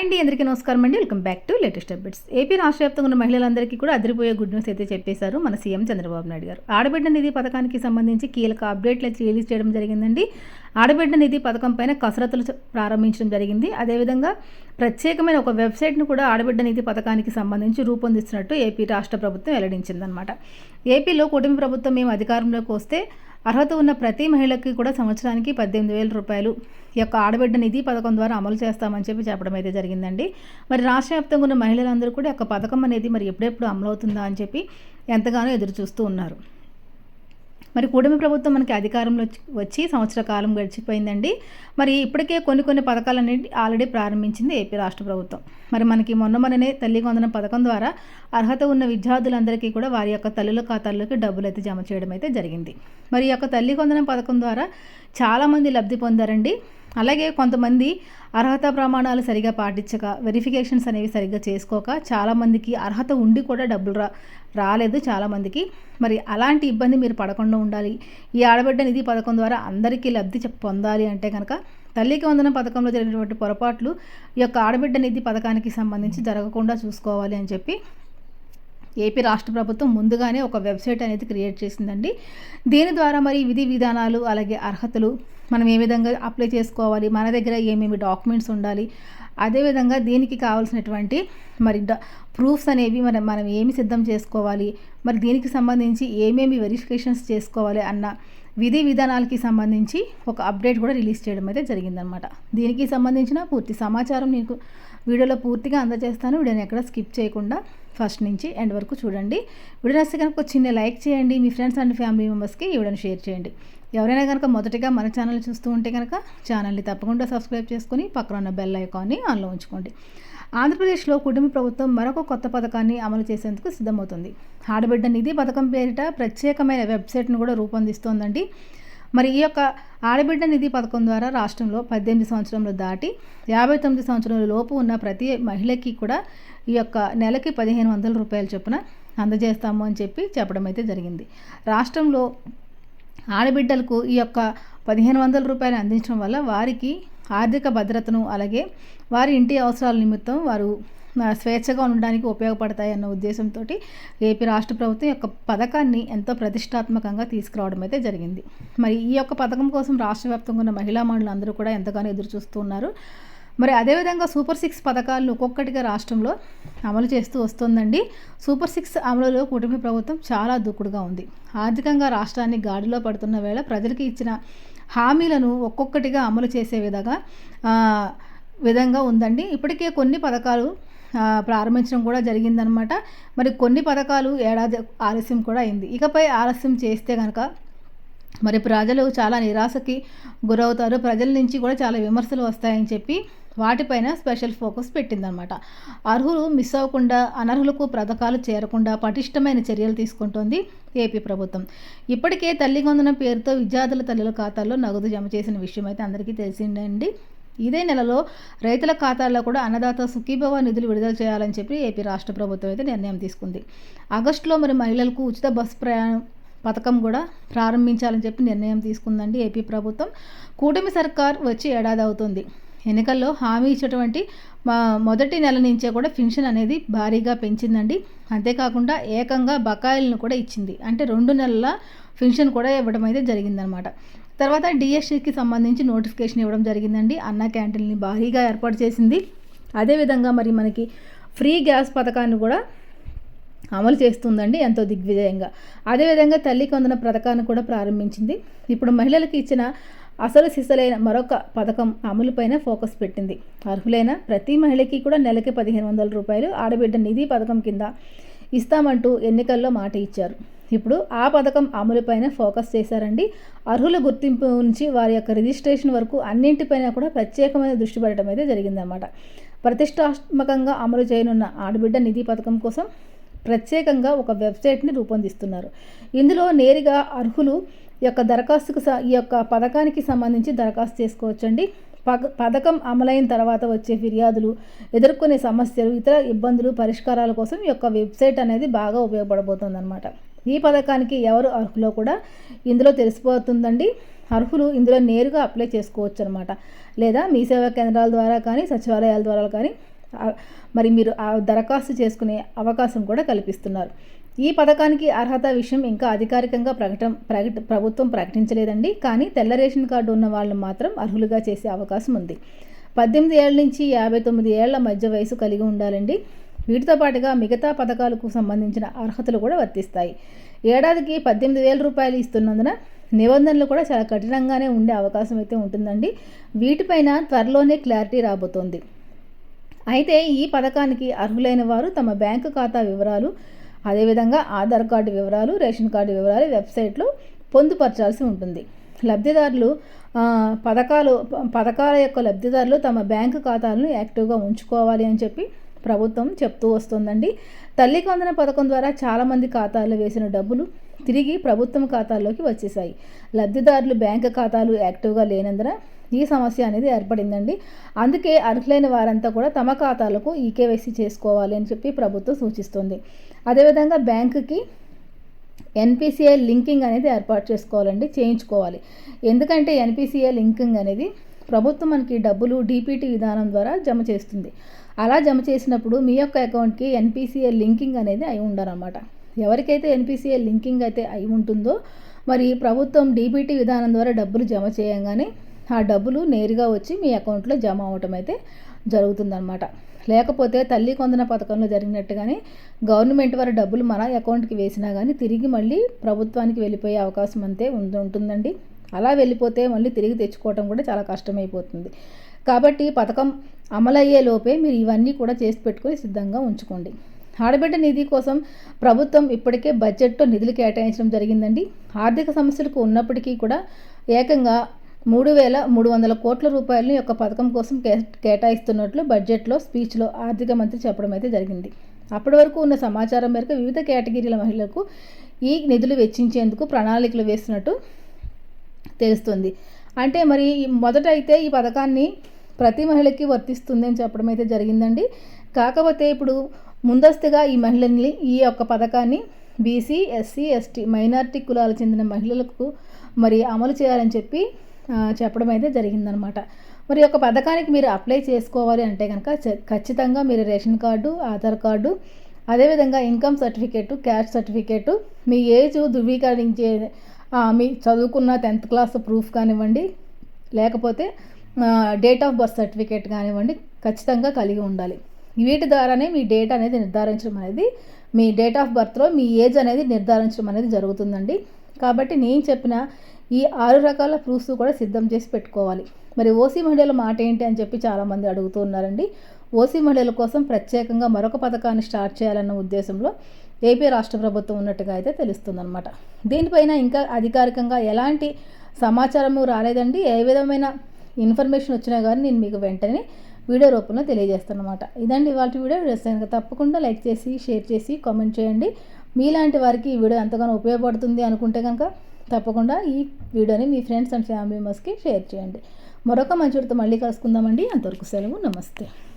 Hi అండి అందరికీ నమస్కారం అండి. Welcome back to latest updates. AP రాష్ట్ర వ్యాప్తంగా ఉన్న మహిళలందరికీ కూడా అదిరిపోయే గుడ్ న్యూస్ అయితే చెప్పేశారు మన సీఎం చంద్రబాబు నాయుడు గారు. ఆడబిడ్డ నిధి పథకానికి సంబంధించి కీలక అప్డేట్లు అయితే రిలీజ్ చేయడం జరిగిందండి. ఆడబిడ్డ నిధి పథకం పైన కసరత్తులు ప్రారంభించడం జరిగింది. అదేవిధంగా ప్రత్యేకమైన ఒక వెబ్సైట్ను కూడా ఆడబిడ్డ నిధి పథకానికి సంబంధించి రూపొందిస్తున్నట్టు ఏపీ రాష్ట్ర ప్రభుత్వం వెల్లడించిందనమాట ఏపీలో కూటమి ప్రభుత్వం మేము అధికారంలోకి వస్తే అర్హత ఉన్న ప్రతి మహిళకి కూడా సంవత్సరానికి పద్దెనిమిది వేల రూపాయలు యొక్క ఆడబిడ్డ నిధి పథకం ద్వారా అమలు చేస్తామని చెప్పి చెప్పడం అయితే జరిగిందండి. మరి రాష్ట్ర వ్యాప్తంగా ఉన్న మహిళలందరూ కూడా యొక్క పథకం అనేది మరి ఎప్పుడెప్పుడు అమలు అవుతుందా అని చెప్పి ఎంతగానో ఎదురు చూస్తూ ఉన్నారు. మరి కూడమి ప్రభుత్వం మనకి అధికారంలో వచ్చి- సంవత్సర కాలం గడిచిపోయిందండి. మరి ఇప్పటికే కొన్ని కొన్ని పథకాలన్నిటి ఆల్రెడీ ప్రారంభించింది ఏపీ రాష్ట్ర ప్రభుత్వం. మరి మనకి మొన్న మొన్ననే తల్లి వందనం పథకం ద్వారా అర్హత ఉన్న విద్యార్థులందరికీ కూడా వారి యొక్క తల్లుల ఖాతాల్లోకి డబ్బులు అయితే జమ చేయడం అయితే జరిగింది. మరి ఈ యొక్క తల్లి వందనం పథకం ద్వారా చాలామంది లబ్ధి పొందారండి. అలాగే కొంతమంది అర్హత ప్రమాణాలు సరిగా పాటించక వెరిఫికేషన్స్ అనేవి సరిగ్గా చేసుకోక చాలామందికి అర్హత ఉండి కూడా డబ్బులు రా రాలేదు చాలామందికి మరి అలాంటి ఇబ్బంది మీరు పడకుండా ఉండాలి. ఈ ఆడబిడ్డ నిధి పథకం ద్వారా అందరికీ లబ్ధి పొందాలి అంటే కనుక తల్లికి వందన పథకంలో జరిగినటువంటి పొరపాట్లు ఈ యొక్క ఆడబిడ్డ నిధి పథకానికి సంబంధించి జరగకుండా చూసుకోవాలి అని చెప్పి ఏపీ రాష్ట్ర ప్రభుత్వం ముందుగానే ఒక వెబ్సైట్ అనేది క్రియేట్ చేసిందండి. దీని ద్వారా మరి విధి విధానాలు అలాగే అర్హతలు మనం ఏ విధంగా అప్లై చేసుకోవాలి మన దగ్గర ఏమేమి డాక్యుమెంట్స్ ఉండాలి అదేవిధంగా దీనికి కావాల్సినటువంటి మరి ప్రూఫ్స్ అనేవి మనం మనం ఏమి సిద్ధం చేసుకోవాలి మరి దీనికి సంబంధించి ఏమేమి వెరిఫికేషన్స్ చేసుకోవాలి అన్న విధి విధానాలకి సంబంధించి ఒక అప్డేట్ కూడా రిలీజ్ చేయడం అయితే జరిగిందనమాట దీనికి సంబంధించిన పూర్తి సమాచారం నీకు వీడియోలో పూర్తిగా అందజేస్తాను. వీడియోని ఎక్కడ స్కిప్ చేయకుండా ఫస్ట్ నుంచి ఎండ్ వరకు చూడండి. వీడియో నచ్చితే కనుక ఒక చిన్న లైక్ చేయండి. మీ ఫ్రెండ్స్ అండ్ ఫ్యామిలీ మెంబర్స్కి ఈ వీడియోని షేర్ చేయండి. ఎవరైనా కనుక మొదటగా మన ఛానల్ చూస్తూ ఉంటే కనుక ఛానల్ని తప్పకుండా సబ్స్క్రైబ్ చేసుకొని పక్కన ఉన్న బెల్ ఐకాన్ని ఆన్లో ఉంచుకోండి. ఆంధ్రప్రదేశ్లో కుటుంబ ప్రభుత్వం మరొక కొత్త పథకాన్ని అమలు చేసేందుకు సిద్ధమవుతుంది. ఆడబిడ్డ నిధి పథకం పేరిట ప్రత్యేకమైన వెబ్సైట్ను కూడా రూపొందిస్తోందండి. మరి ఈ యొక్క ఆడబిడ్డ నిధి పథకం ద్వారా రాష్ట్రంలో పద్దెనిమిది సంవత్సరంలో దాటి యాభై తొమ్మిది సంవత్సరాల లోపు ఉన్న ప్రతి మహిళకి కూడా ఈ యొక్క నెలకి పదిహేను వందల రూపాయల చొప్పున అందజేస్తాము అని చెప్పి చెప్పడం అయితే జరిగింది. రాష్ట్రంలో ఆడబిడ్డలకు ఈ యొక్క పదిహేను వందల రూపాయలు అందించడం వల్ల వారికి ఆర్థిక భద్రతను అలాగే వారి ఇంటి అవసరాల నిమిత్తం వారు స్వేచ్ఛగా ఉండడానికి ఉపయోగపడతాయి అన్న ఉద్దేశంతో ఏపీ రాష్ట్ర ప్రభుత్వం యొక్క పథకాన్ని ఎంతో ప్రతిష్టాత్మకంగా తీసుకురావడం అయితే జరిగింది. మరి ఈ యొక్క పథకం కోసం రాష్ట్ర వ్యాప్తంగా ఉన్న మహిళా మండలి అందరూ కూడా ఎంతగానో ఎదురు చూస్తున్నారు. మరి అదేవిధంగా సూపర్ సిక్స్ పథకాలను ఒక్కొక్కటిగా రాష్ట్రంలో అమలు చేస్తూ వస్తుందండి. సూపర్ సిక్స్ అమలులో కూటమి ప్రభుత్వం చాలా దూకుడుగా ఉంది. ఆర్థికంగా రాష్ట్రాన్ని గాడిలో పడుతున్న వేళ ప్రజలకు ఇచ్చిన హామీలను ఒక్కొక్కటిగా అమలు చేసే విధంగా విధంగా ఉందండి. ఇప్పటికే కొన్ని పథకాలు ప్రారంభించడం కూడా జరిగిందనమాట మరి కొన్ని పథకాలు ఏడాది ఆలస్యం కూడా అయింది. ఇకపై ఆలస్యం చేస్తే కనుక మరి ప్రజలు చాలా నిరాశకి గురవుతారు. ప్రజల నుంచి కూడా చాలా విమర్శలు వస్తాయని చెప్పి వాటిపైన స్పెషల్ ఫోకస్ పెట్టిందనమాట అర్హులు మిస్ అవ్వకుండా అనర్హులకు పథకాలు చేరకుండా పటిష్టమైన చర్యలు తీసుకుంటోంది ఏపీ ప్రభుత్వం. ఇప్పటికే తల్లిగొందన పేరుతో విద్యార్థుల తల్లుల ఖాతాల్లో నగదు జమ చేసిన విషయం అయితే అందరికీ తెలిసిందండి. ఇదే నెలలో రైతుల ఖాతాల్లో కూడా అన్నదాత సుఖీభవ నిధులు విడుదల చేయాలని చెప్పి ఏపీ రాష్ట్ర ప్రభుత్వం అయితే నిర్ణయం తీసుకుంది. ఆగస్టులో మరి మహిళలకు ఉచిత బస్సు ప్రయాణం పథకం కూడా ప్రారంభించాలని చెప్పి నిర్ణయం తీసుకుందండి ఏపీ ప్రభుత్వం. కూటమి సర్కార్ వచ్చి ఏడాది అవుతుంది. ఎన్నికల్లో హామీ ఇచ్చినటువంటి మా మొదటి నెల నుంచే కూడా పెన్షన్ అనేది భారీగా పెంచిందండి. అంతేకాకుండా ఏకంగా బకాయిలను కూడా ఇచ్చింది. అంటే రెండు నెలల పెన్షన్ కూడా ఇవ్వడం అయితే జరిగిందనమాట. తర్వాత డిఎస్సికి సంబంధించి నోటిఫికేషన్ ఇవ్వడం జరిగిందండి. అన్న క్యాంటీన్ని భారీగా ఏర్పాటు చేసింది. అదేవిధంగా మరి మనకి ఫ్రీ గ్యాస్ పథకాన్ని కూడా అమలు చేస్తుందండి ఎంతో దిగ్విజయంగా. అదేవిధంగా తల్లి కొందన పథకాన్ని కూడా ప్రారంభించింది. ఇప్పుడు మహిళలకు ఇచ్చిన అసలు సిసలైన మరొక పథకం అమలుపైన ఫోకస్ పెట్టింది. అర్హులైన ప్రతి మహిళకి కూడా నెలకి పదిహేను వందల రూపాయలు ఆడబిడ్డ నిధి పథకం కింద ఇస్తామంటూ ఎన్నికల్లో మాట ఇచ్చారు. ఇప్పుడు ఆ పథకం అమలుపైన ఫోకస్ చేశారండి. అర్హుల గుర్తింపు నుంచి వారి యొక్క రిజిస్ట్రేషన్ వరకు అన్నింటిపైన కూడా ప్రత్యేకమైన దృష్టి పెట్టడం అయితే జరిగిందన్నమాట. ప్రతిష్టాత్మకంగా అమలు చేయనున్న ఆడబిడ్డ నిధి పథకం కోసం ప్రత్యేకంగా ఒక వెబ్సైట్ని రూపొందిస్తున్నారు. ఇందులో నేరుగా అర్హులు యొక్క దరఖాస్తుకు స- ఈ యొక్క పథకానికి సంబంధించి దరఖాస్తు చేసుకోవచ్చండి. పగ పథకం అమలైన తర్వాత వచ్చే ఫిర్యాదులు ఎదుర్కొనే సమస్యలు ఇతర ఇబ్బందులు పరిష్కారాల కోసం ఈ యొక్క వెబ్సైట్ అనేది బాగా ఉపయోగపడబోతుంది అనమాట ఈ పథకానికి ఎవరు అర్హులో కూడా ఇందులో తెలిసిపోతుందండి. అర్హులు ఇందులో నేరుగా అప్లై చేసుకోవచ్చు అనమాట లేదా మీ సేవా కేంద్రాల ద్వారా కానీ సచివాలయాల ద్వారా కానీ మరి మీరు దరఖాస్తు చేసుకునే అవకాశం కూడా కల్పిస్తున్నారు. ఈ పథకానికి అర్హత విషయం ఇంకా అధికారికంగా ప్రకటన ప్రకట ప్రభుత్వం ప్రకటించలేదండి. కానీ తెల్ల రేషన్ కార్డు ఉన్న వాళ్ళు మాత్రం అర్హులుగా చేసే అవకాశం ఉంది. పద్దెనిమిది ఏళ్ళ నుంచి యాభై తొమ్మిది ఏళ్ళ మధ్య వయసు కలిగి ఉండాలండి. వీటితో పాటుగా మిగతా పథకాలకు సంబంధించిన అర్హతలు కూడా వర్తిస్తాయి. ఏడాదికి పద్దెనిమిది వేల రూపాయలు ఇస్తున్నందున నిబంధనలు కూడా చాలా కఠినంగానే ఉండే అవకాశం అయితే ఉంటుందండి. వీటిపైన త్వరలోనే క్లారిటీ రాబోతోంది. అయితే ఈ పథకానికి అర్హులైన వారు తమ బ్యాంకు ఖాతా వివరాలు అదేవిధంగా ఆధార్ కార్డు వివరాలు రేషన్ కార్డు వివరాలు వెబ్సైట్లో పొందుపరచాల్సి ఉంటుంది. లబ్ధిదారులు పథకాలు పథకాల యొక్క లబ్ధిదారులు తమ బ్యాంకు ఖాతాలను యాక్టివ్గా ఉంచుకోవాలి అని చెప్పి ప్రభుత్వం చెప్తూ వస్తుందండి. తల్లి కొందన పథకం ద్వారా చాలామంది ఖాతాల్లో వేసిన డబ్బులు తిరిగి ప్రభుత్వం ఖాతాల్లోకి వచ్చేసాయి లబ్ధిదారులు బ్యాంకు ఖాతాలు యాక్టివ్గా లేనందున ఈ సమస్య అనేది ఏర్పడిందండి. అందుకే అర్హులైన వారంతా కూడా తమ ఖాతాలకు ఈకేవైసీ చేసుకోవాలి అని చెప్పి ప్రభుత్వం సూచిస్తుంది. అదేవిధంగా బ్యాంకుకి ఎన్పిసిఐ లింకింగ్ అనేది ఏర్పాటు చేసుకోవాలండి చేయించుకోవాలి. ఎందుకంటే ఎన్పిసిఐ లింకింగ్ అనేది ప్రభుత్వం మనకి డబ్బులు డీపీటీ విధానం ద్వారా జమ చేస్తుంది. అలా జమ చేసినప్పుడు మీ యొక్క అకౌంట్కి ఎన్పిసిఐ లింకింగ్ అనేది అయి ఉండాలన్నమాట ఎవరికైతే ఎన్పిసిఏ లింకింగ్ అయితే అయి ఉంటుందో మరి ప్రభుత్వం డీబీటీ విధానం ద్వారా డబ్బులు జమ చేయగానే ఆ డబ్బులు నేరుగా వచ్చి మీ అకౌంట్లో జమ అవటం అయితే జరుగుతుందన్నమాట. లేకపోతే తల్లి కొందన పథకంలో జరిగినట్టుగానే గవర్నమెంట్ వారి డబ్బులు మన అకౌంట్కి వేసినా కానీ తిరిగి మళ్ళీ ప్రభుత్వానికి వెళ్ళిపోయే అవకాశం అంతే ఉంటుందండి. అలా వెళ్ళిపోతే మళ్ళీ తిరిగి తెచ్చుకోవటం కూడా చాలా కష్టమైపోతుంది. కాబట్టి పథకం అమలయ్యే లోపే మీరు ఇవన్నీ కూడా చేసి పెట్టుకొని సిద్ధంగా ఉంచుకోండి. ఆడబిడ్డ నిధి కోసం ప్రభుత్వం ఇప్పటికే బడ్జెట్లో నిధులు కేటాయించడం జరిగిందండి. ఆర్థిక సమస్యలకు ఉన్నప్పటికీ కూడా ఏకంగా మూడు వేల మూడు వందల కోట్ల రూపాయలను యొక్క పథకం కోసం కే కేటాయిస్తున్నట్లు బడ్జెట్లో స్పీచ్లో ఆర్థిక మంత్రి చెప్పడం అయితే జరిగింది. అప్పటి వరకు ఉన్న సమాచారం మేరకు వివిధ కేటగిరీల మహిళలకు ఈ నిధులు వెచ్చించేందుకు ప్రణాళికలు వేస్తున్నట్టు తెలుస్తుంది. అంటే మరి మొదట అయితే ఈ పథకాన్ని ప్రతి మహిళకి వర్తిస్తుంది అని చెప్పడం అయితే జరిగిందండి. కాకపోతే ఇప్పుడు ముందస్తుగా ఈ మహిళల్ని ఈ యొక్క పథకాన్ని బీసీ ఎస్సీ ఎస్టీ మైనార్టీ కులాలకు చెందిన మహిళలకు మరి అమలు చేయాలని చెప్పి చెప్పడం అయితే జరిగిందనమాట. మరి ఒక పథకానికి మీరు అప్లై చేసుకోవాలి అంటే కనుక ఖచ్చితంగా మీరు రేషన్ కార్డు ఆధార్ కార్డు అదేవిధంగా ఇన్కమ్ సర్టిఫికేటు క్యాష్ సర్టిఫికేటు మీ ఏజ్ ధృవీకరించే మీ చదువుకున్న టెన్త్ క్లాస్ ప్రూఫ్ కానివ్వండి లేకపోతే డేట్ ఆఫ్ బర్త్ సర్టిఫికేట్ కానివ్వండి ఖచ్చితంగా కలిగి ఉండాలి. వీటి ద్వారానే మీ డేట్ అనేది నిర్ధారించడం అనేది మీ డేట్ ఆఫ్ బర్త్లో మీ ఏజ్ అనేది నిర్ధారించడం అనేది జరుగుతుందండి. కాబట్టి నేను చెప్పిన ఈ ఆరు రకాల ప్రూఫ్స్ కూడా సిద్ధం చేసి పెట్టుకోవాలి. మరి ఓసీ మహిళల మాట ఏంటి అని చెప్పి చాలామంది అడుగుతూ ఉన్నారండి. ఓసీ మహిళల కోసం ప్రత్యేకంగా మరొక పథకాన్ని స్టార్ట్ చేయాలన్న ఉద్దేశంలో ఏపీ రాష్ట్ర ప్రభుత్వం ఉన్నట్టుగా అయితే తెలుస్తుందన్నమాట. దీనిపైన ఇంకా అధికారికంగా ఎలాంటి సమాచారము రాలేదండి. ఏ విధమైన ఇన్ఫర్మేషన్ వచ్చినా కానీ నేను మీకు వెంటనే వీడియో రూపంలో తెలియజేస్తానమాట ఇదండి వాటి వీడియో. కనుక తప్పకుండా లైక్ చేసి షేర్ చేసి కామెంట్ చేయండి. మీలాంటి వారికి ఈ వీడియో ఎంతగానో ఉపయోగపడుతుంది అనుకుంటే కనుక తప్పకుండా ఈ వీడియోని మీ ఫ్రెండ్స్ అండ్ ఫ్యామిలీ మెంబర్స్కి షేర్ చేయండి. మరొక మంచి మళ్ళీ కలుసుకుందామండి. అంతవరకు సెలవు. నమస్తే.